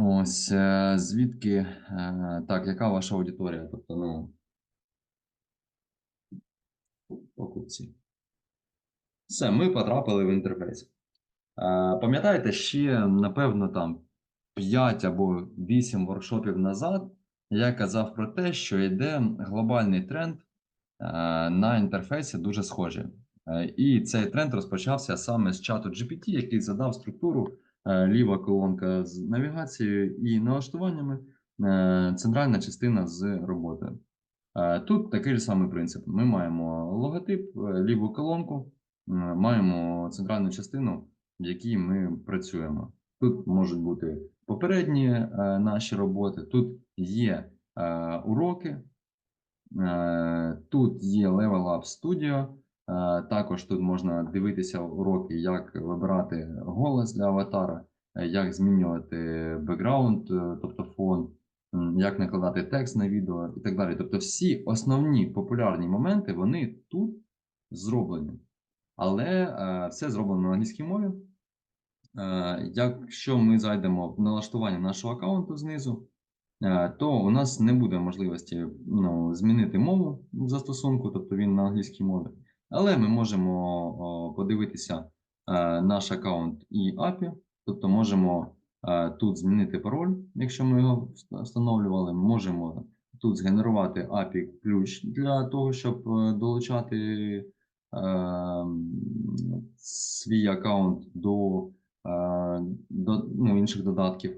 Ось е, звідки е, так, яка ваша аудиторія? Тобто, ну покупці. Все, ми потрапили в інтерфейс. Е, Пам'ятаєте, ще, напевно, там 5 або 8 воркшопів назад я казав про те, що йде глобальний тренд на інтерфейсі дуже схожий. І цей тренд розпочався саме з чату GPT, який задав структуру ліва колонка з навігацією і налаштуваннями, е, центральна частина з роботою. Е, Тут такий самий принцип. Ми маємо логотип, е, ліву колонку, е, маємо центральну частину, в якій ми працюємо. Тут можуть бути попередні е, наші роботи, тут є е, уроки, е, тут є Level Up Studio. Е, Також тут можна дивитися уроки, як вибирати голос для аватара, е, як змінювати бекграунд, е, тобто фон, як накладати текст на відео і так далі. Тобто, всі основні популярні моменти вони тут зроблені. Але все зроблено на англійській мові. Якщо ми зайдемо в налаштування нашого аккаунту знизу, то у нас не буде можливості ну, змінити мову в застосунку, тобто він на англійській мові. Але ми можемо подивитися е, наш аккаунт і API, тобто можемо е, тут змінити пароль, якщо ми його вст- встановлювали. Можемо тут згенерувати API ключ для того, щоб е, долучати свій аккаунт до, до ну, інших додатків.